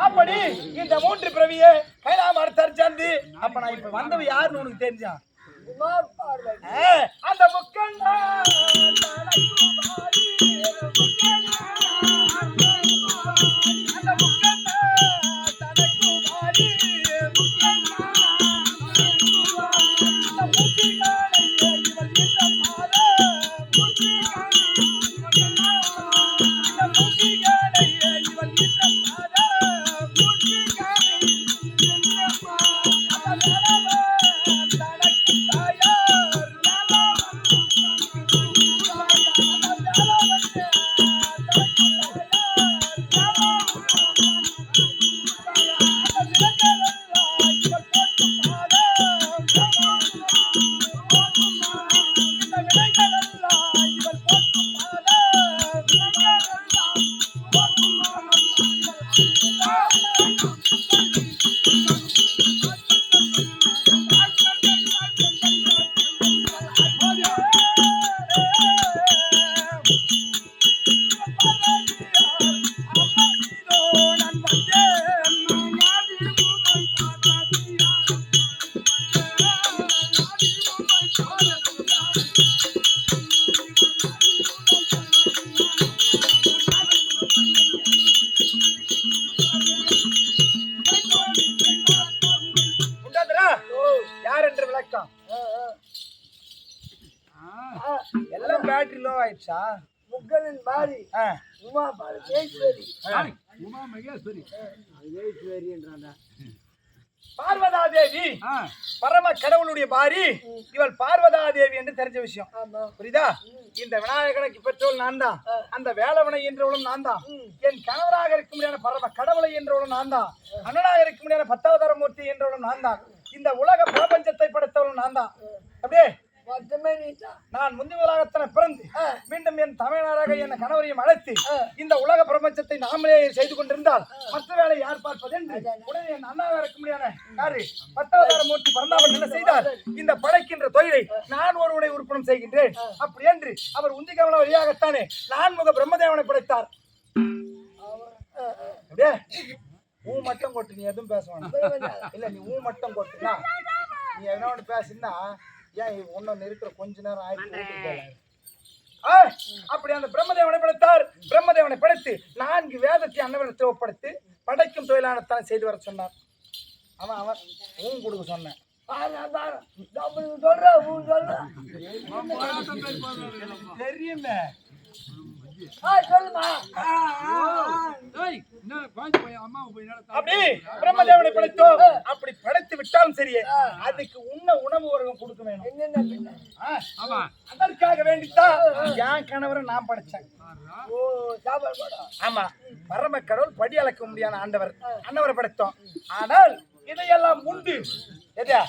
அப்படி இந்த மூன்று பிறவியே கைலாம தற்சாந்து அப்ப நான் இப்ப வந்தவ யாருன்னு உனக்கு தெரிஞ்சா அந்த முக்கண்ணா முக்கண்ணா, அந்த முக்கண்ணா தனக்கு மாறி, முக்கண்ணா, முக்கனின் மாறி. ஆ, உமா ஆ. உமா மகேஸ்வரி. பார்வதா தேவி பரம கடவுளுடைய பாரி. இவள் பார்வதா தேவி என்று தெரிஞ்ச விஷயம். புரியுதா? இந்த விநாயகனுக்கு பெற்றோள் நான் தான் அந்த வேலவனை என்றவளும் நான் தான் என் கணவராக இருக்க முடியாத பரம கடவுளை என்றவளும் நான் தான் அண்ணனாக இருக்க முடியாத பத்தாவதார மூர்த்தி என்றவளும் நான் தான் இந்த உலக பிரபஞ்சத்தை படைத்தவளும் நான் தான் அப்படியே? நான் முந்தி உலகத்தன பிறந்து மீண்டும் என் தமிழராக என் கணவரையும் அழைத்து இந்த உலக பிரபஞ்சத்தை நாமளே செய்து கொண்டிருந்தால் மற்ற வேலை யார் பார்ப்பது என்று உடனே என் அண்ணாவை இருக்க முடியாத யாரு? பத்தாவதார மூர்த்தி பரந்தாவன் என்ன செய்தார்? இந்த படைக்கின்ற தொழிலை நான் ஒருவனை உறுப்பினம் செய்கின்றேன். அப்படி என்று அவர் உந்தி கவனம் வழியாகத்தானே நான் முக பிரம்மதேவனை படைத்தார். ஊ மட்டும் கொட்டு நீ எதுவும் பேச வேணாம். இல்ல நீ ஊ மட்டும் கொட்டுனா நீ எதனா ஒன்று பேசுனா ஏன் ஒன்னு இருக்கிற கொஞ்ச நேரம் ஆயிடுச்சு ஆ, அப்படி அந்த பிரம்மதேவனை படைத்தார். பிரம்மதேவனை படைத்து நான்கு வேதத்தை அன்னவனத்தை ஒப்படைத்து படைக்கும் தொழிலானத்தான் செய்து வர சொன்னார். அவன் அவன் ஊன் கொடுக்க சொன்னேன். தெரியுமே? அப்படி பிரம்மதேவனை படைத்தோம் அப்படி படைத்து விட்டாலும் சரியே அதுக்கு உண்ண உணவு வர்க்கம் கொடுக்க வேணும். என்னென்ன பின்ன? ஆ, அதற்காக வேண்டித்தான் என் கணவரை நான் படைச்சேன். ஓ சாப்பாடு போடா. ஆமா பரம கடவுள் படி அளக்க முடியாத ஆண்டவர் ஆண்டவரை படைத்தோம். ஆனால் இதையெல்லாம் உண்டு. எதா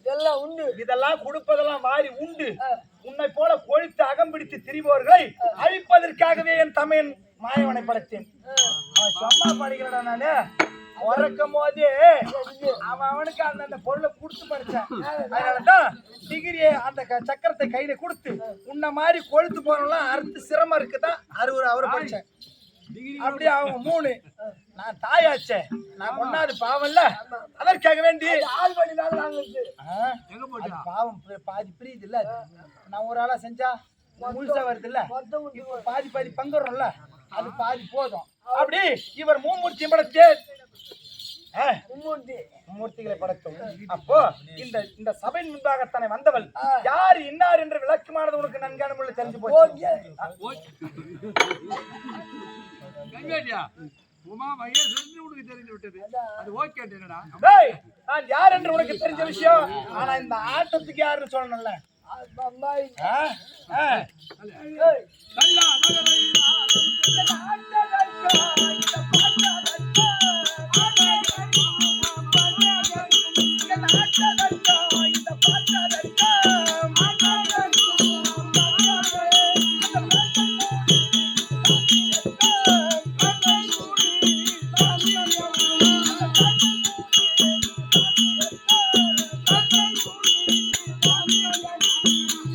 இதெல்லாம் உண்டு. இதெல்லாம் கொடுப்பதெல்லாம் வாரி உண்டு. உன்னை போல கொழித்து அகம்பிடித்து திரிபவர்களை அழிப்பதற்காகவே என் தமிழ் மாயவனை படைத்தேன். அவன் சும்மா படிக்கிறடா நானு. உறக்கும் போதே அவன் அவனுக்கு அந்த பொருளை கொடுத்து படிச்சான். அதனாலதான் டிகிரியை அந்த சக்கரத்தை கையில கொடுத்து உன்ன மாதிரி கொழுத்து போறவங்களாம் அறுத்து சிரமம் இருக்குதான் அறுவர் அவரை படிச்சேன். அப்படியே அவங்க மூணு நான் தாயாச்சே. நான் ஒன்னாவது பாவம்ல. அதற்காக வேண்டி ஆள் பண்ணி தான் வாங்குறது ஆ? அது பாவம் பாதி பிரியுது இல்ல நான் ஒரு ஆளா செஞ்சா முழுசா வருது இல்ல. இப்ப பாதி பாதி பங்குறோம்ல. அது பாதி போதும். அப்படி இவர் மூமூர்த்தி மும்மூர்த்தி. மூர்த்திகளை படைத்தோம். அப்போ இந்த இந்த சபை முன்பாகத்தானே வந்தவள். யார் இன்னார் என்று விளக்கமானது உனக்கு நன்கான முறையில் தெரிஞ்சு போச்சு. உமா மகேஸ்வரன் உனக்கு தெரிஞ்சு விட்டது. அது ஓகே என்னடா? டேய், நான் யார் என்று உனக்கு தெரிஞ்ச விஷயம்? ஆனா இந்த ஆட்டத்துக்கு யாருன்னு சொல்லணும்ல? பம்பாய்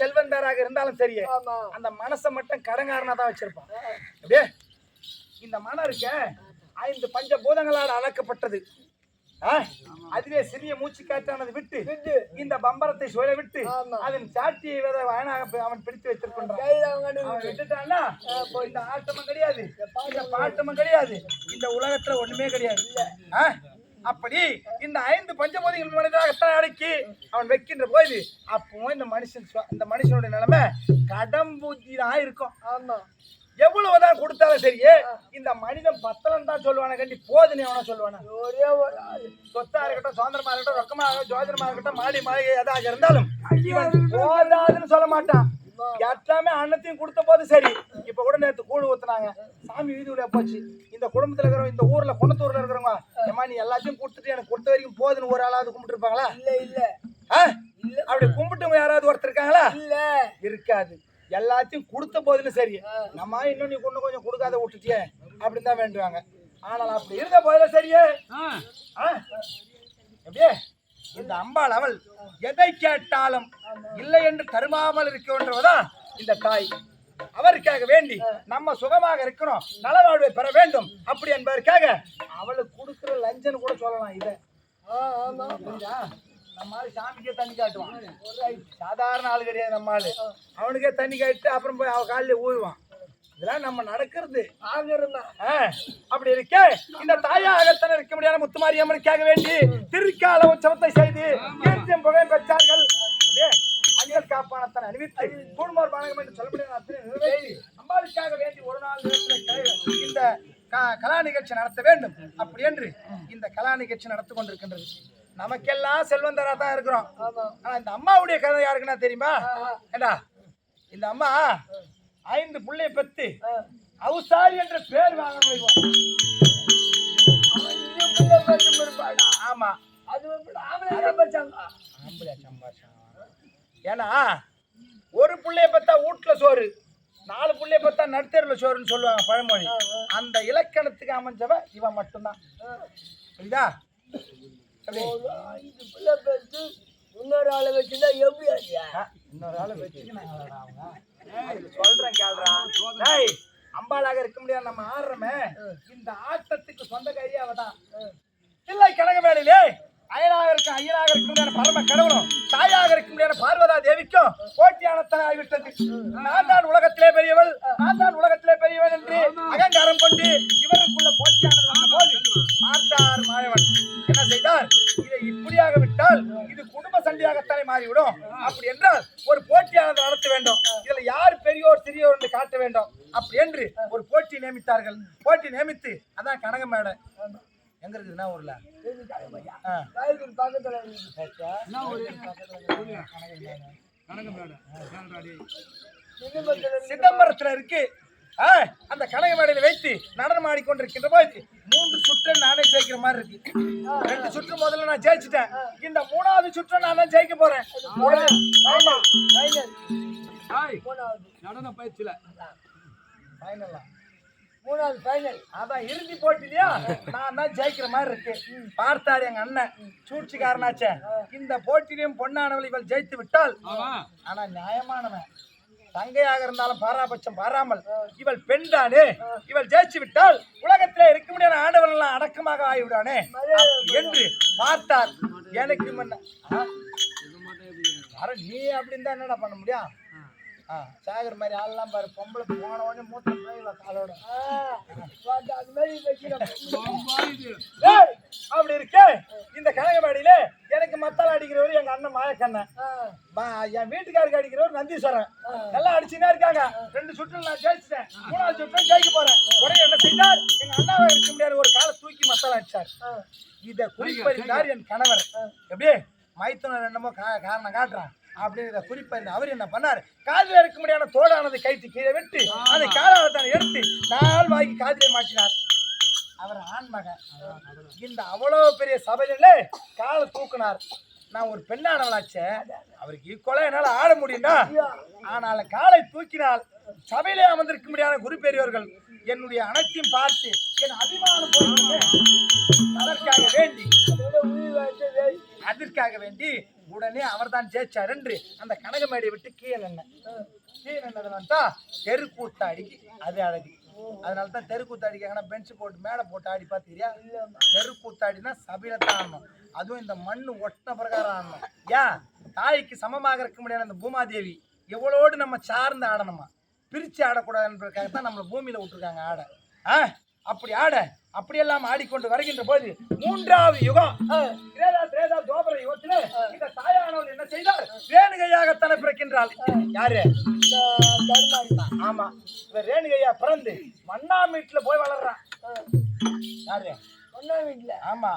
கட்டவரே இருந்தாலும் சரி அந்த மனசை மட்டும் கடங்காரனா தான் வச்சிருப்பான். அப்படியே இந்த மனம் இருக்க ஐந்து பஞ்ச பூதங்களால் அளக்கப்பட்டது? அதிலே சிறிய மூச்சு காற்றானது விட்டு. இந்த பம்பரத்தை சுழ விட்டு. அதன் சாட்டியை வித வயனாக அவன் பிடித்து வைத்திருக்கின்றான் விட்டுட்டான்னா இந்த ஆட்டமும் கிடையாது. இந்த பாட்டமும் கிடையாது. இந்த உலகத்துல ஒண்ணுமே கிடையாது? அப்படி இந்த ஐந்து பஞ்சபூதிகள் மனிதராகத்தான் அடக்கி அவன் வைக்கின்ற போது அப்போ இந்த மனுஷன் இந்த மனுஷனுடைய நிலைமை கடம்பூச்சி தான் இருக்கும். ஆமா. எவ்வளவுதான் கொடுத்தாலும் சரி இந்த மனிதன் பத்தலன்னு தான் சொல்லுவானே கண்டி போதுன்னு எவனா சொல்லுவானா? ஒரே சொத்தா இருக்கட்டும் சுதந்திரமா இருக்கட்டும் ரொக்கமா இருக்கட்டும் ஜோதிடமா இருக்கட்டும் மாடி மாளிகை எதாக இருந்தாலும் போதாதுன்னு சொல்ல மாட்டான். எல்லாமே அன்னத்தையும் கொடுத்த போது சரி இப்ப கூட நேத்து கூழ் ஊத்துனாங்க. சாமி வீதி உள்ள போச்சு. இந்த குடும்பத்துல இருக்கிறவங்க இந்த ஊர்ல குணத்தூர்ல இருக்கிறவங்க ஏமா நீ எல்லாத்தையும் கொடுத்துட்டு எனக்கு கொடுத்த வரைக்கும் போதுன்னு ஒரு ஆளாவது கும்பிட்டு இருப்பாங்களா இல்ல இல்ல. ஆ? அப்படி கும்பிட்டவங்க யாராவது ஒருத்தர் இருக்காங்களா? இல்ல. இருக்காது. எல்லாத்தையும் கொடுத்த போதிலும் சரி. நம்ம இன்னும் நீ கொண்டு கொஞ்சம் கொடுக்காத விட்டுட்டியே அப்படின்னு தான் வேண்டுவாங்க. ஆனால் அப்படி இருந்த போதிலும் சரியே? எப்படியே? இந்த அம்பாள் அவள் எதை கேட்டாலும் இல்லை என்று தருமாமல் இருக்கின்றவதான் இந்த தாய். அவருக்காக வேண்டி நம்ம சுகமாக இருக்கணும் நலவாழ்வை பெற வேண்டும். அப்படி என்பதற்காக அவளுக்கு கொடுக்கிற லஞ்சன் கூட சொல்லலாம் இதை. ஆ, ஆமா. புரியுதா? நம்ம ஆளு சாமிக்கே தண்ணி காட்டுவான். சாதாரண ஆளு கிடையாது நம்ம ஆளு. அவனுக்கே தண்ணி காட்டு அப்புறம் போய் அவ காலில் ஊழுவான் இதெல்லாம் நம்ம நடக்கிறது. அப்படி இருக்க. இந்த தாயாகத்தன இருக்க முடியாத. முத்துமாரி அம்மனுக்காக வேண்டி திருக்கால உற்சவத்தை செய்து கீர்த்தியம் புகை பெற்றார்கள். அஞ்சல் காப்பானத்தன் அணிவித்து கூடுமார் பானகம் என்று சொல்லப்படுகிற அத்தனை நிறைவேற்றி அம்பாளுக்காக வேண்டி ஒரு நாள் இந்த கலா நிகழ்ச்சி நடத்த வேண்டும். அப்படி என்று இந்த கலா நிகழ்ச்சி நடத்தி கொண்டிருக்கின்றது. நமக்கெல்லாம் செல்வந்தரா தான் இருக்கிறோம். ஆனா இந்த அம்மாவுடைய கதை யாருக்குன்னா தெரியுமா? ஏண்டா? இந்த அம்மா ஐந்து புள்ளைய பெத்து அவுசாரி என்ற பேர் வாங்க முடியும்? ஆமா. அது ஆம்பளை சம்பாஷம் ஏன்னா ஒரு புள்ளைய பார்த்தா வீட்டுல சோறு நாலு புள்ளைய பார்த்தா நடுத்தெருவில் சோறுன்னு சொல்லுவாங்க பழமொழி. அந்த இலக்கணத்துக்கு அமைஞ்சவ இவன் மட்டும்தான். புரியுதா? அஞ்சு புள்ள இன்னொரு ஆளை வச்சுன்னா எப்படி இன்னொரு ஆளை அதுக்கு சொல்றேன் கேள்றா டேய் அம்பாளாக இருக்க முடியாது நம்ம ஆடுறோமே. இந்த ஆட்டத்துக்கு சொந்த கையாவ தான் இல்லை கனகமேடையிலே அயனாக இருக்க ஐயனாக இருக்க முடியாத பரம கடவுளும் தாயாக இருக்க முடியாத பார்வதா தேவிக்கும் போட்டியானத்தன ஆகிவிட்டது. நான் தான் உலகத்திலே பெரியவள் நான் தான் உலகத்திலே பெரியவன் என்று அகங்காரம் கொண்டு இவருக்குள்ள போட்டியானது வந்த போது பார்த்தார் மாயவன். என்ன செய்தார்? இதை இப்படியாக விட்டால் இது குடும்ப சண்டையாகத்தானே மாறிவிடும். அப்படி என்றால் ஒரு போட்டியானது நடத்த வேண்டும். இதுல யார் பெரியோர் சிறியோர் என்று காட்ட வேண்டும். அப்படி என்று ஒரு போட்டி நியமித்தார்கள். போட்டி நியமித்து அதான் கனக மேடம் எங்க இருக்குதுன்னா ஊர்ல? ஆ. காய்கறி பக்கத்துல இருக்கு. என்ன இருக்கு. சிதம்பரத்துல இருக்கு. அந்த கனக மேடையில வைத்து நடனம் ஆடிக்கொண்டிருக்கின்ற போது மூன்று சுற்று நானே ஜெயிக்கிற மாதிரி இருக்கு. ரெண்டு சுற்று முதல்ல நான் ஜெயிச்சிட்டேன். இந்த மூணாவது சுற்று நான் தான் ஜெயிக்க போறேன். நடன பயிற்சியில. ஃபைனலா மூணாவது ஃபைனல் அதான் இறுதி போட்டிலையா நான் தான் ஜெயிக்கிற மாதிரி இருக்கு. பார்த்தார் எங்க அண்ணன். சூழ்ச்சிக்காரனாச்சே. இந்த போட்டியிலையும் பொன்னானவள் இவள் ஜெயித்து விட்டால் ஆனா நியாயமானவன். தங்கையாக இருந்தாலும் பாராபட்சம் பாராமல் இவள் பெண் தானே இவள் ஜெயிச்சு விட்டால் உலகத்திலே இருக்க முடியாத ஆண்டவன் எல்லாம் அடக்கமாக ஆகிவிடானே என்று பார்த்தார். எனக்கு முன்ன வர நீ அப்படின்னு தான் என்னடா பண்ண முடியும்? சாகர் மாதிரி ஆள்லாம் பாரு பொம்பளை போன உடனே மூத்த போய் காலோட. அது மாதிரி அப்படி இருக்கே. இந்த கனகபாடியில எனக்கு மத்தால அடிக்கிறவர் எங்க அண்ணன் மாயக்கண்ணன். என் வீட்டுக்காருக்கு அடிக்கிறவர் நந்தீஸ்வரன். எல்லாம் அடிச்சுனே இருக்காங்க. ரெண்டு சுற்றுல நான் ஜெயிச்சிட்டேன். மூணாவது சுற்று ஜெயிக்க போறேன். உடனே என்ன செய்தார்? எங்க அண்ணாவை இருக்க முடியாத. ஒரு காலை தூக்கி மத்தால அடிச்சார். இத குறிப்பறிந்தார் என் கணவர். எப்படியே? மைத்துனர் என்னமோ காரணம் காட்டுறான். அப்படிங்கிற குறிப்பறிந்து அவர் என்ன பண்ணார்? காதில் இருக்க முடியாத தோடானதை கைத்து கீழே விட்டு அதை காலாளத்தான எடுத்து நாள் வாங்கி காதிலே மாட்டினார் அவர் ஆண் மகன். இந்த அவ்வளவு பெரிய சபையிலே காலை தூக்குனார். நான் ஒரு பெண்ணானவளாச்சே அவருக்கு ஈக்குவலா என்னால ஆட முடியும்னா ஆனால் காலை தூக்கினால் சபையிலே அமர்ந்திருக்க முடியாத குரு பெரியவர்கள் என்னுடைய அனைத்தையும் பார்த்து என் அபிமானம் போயிட்டு அதற்காக வேண்டி. அதற்காக வேண்டி உடனே அவர்தான் ஜெயிச்சார் என்று அந்த கனகமேடியை விட்டு கீழே நின்னேன் சீன் என்னதுன்னா தெருக்கூத்தாடிக்கு அது அழகு. அதனால தான் தெருக்கூத்தாடிக்காக பெஞ்சு போட்டு மேடை போட்டு ஆடி பார்த்துக்கிறியா தெருக்கூத்தாடினா சபையில தான் ஆடணும். அதுவும் இந்த மண்ணு ஒட்டின பிரகாரம் ஆடணும். ஏன் தாய்க்கு சமமாக இருக்க முடியாத அந்த பூமாதேவி எவ்வளோடு நம்ம சார்ந்து ஆடணுமா? ஆடக்கூடாது ஆடக்கூடாதுன்றதுக்காக தான் நம்மளை பூமியில் விட்டுருக்காங்க ஆட. ஆ? அப்படி ஆட அப்படியெல்லாம் ஆடிக்கொண்டு வருகின்ற போது மூன்றாவது யுகம் திரேதா திரேதா தோபர யுகத்திலே இந்த தாயானவள் என்ன செய்தார் ரேணுகையாக தலை பிறக்கின்றாள். யாரு? ஆமா. ரேணுகையா பிறந்து மண்ணா மீட்டுல போய் வளர்றான் யாரு? ஒன்னா வீட்டுல ஆமா.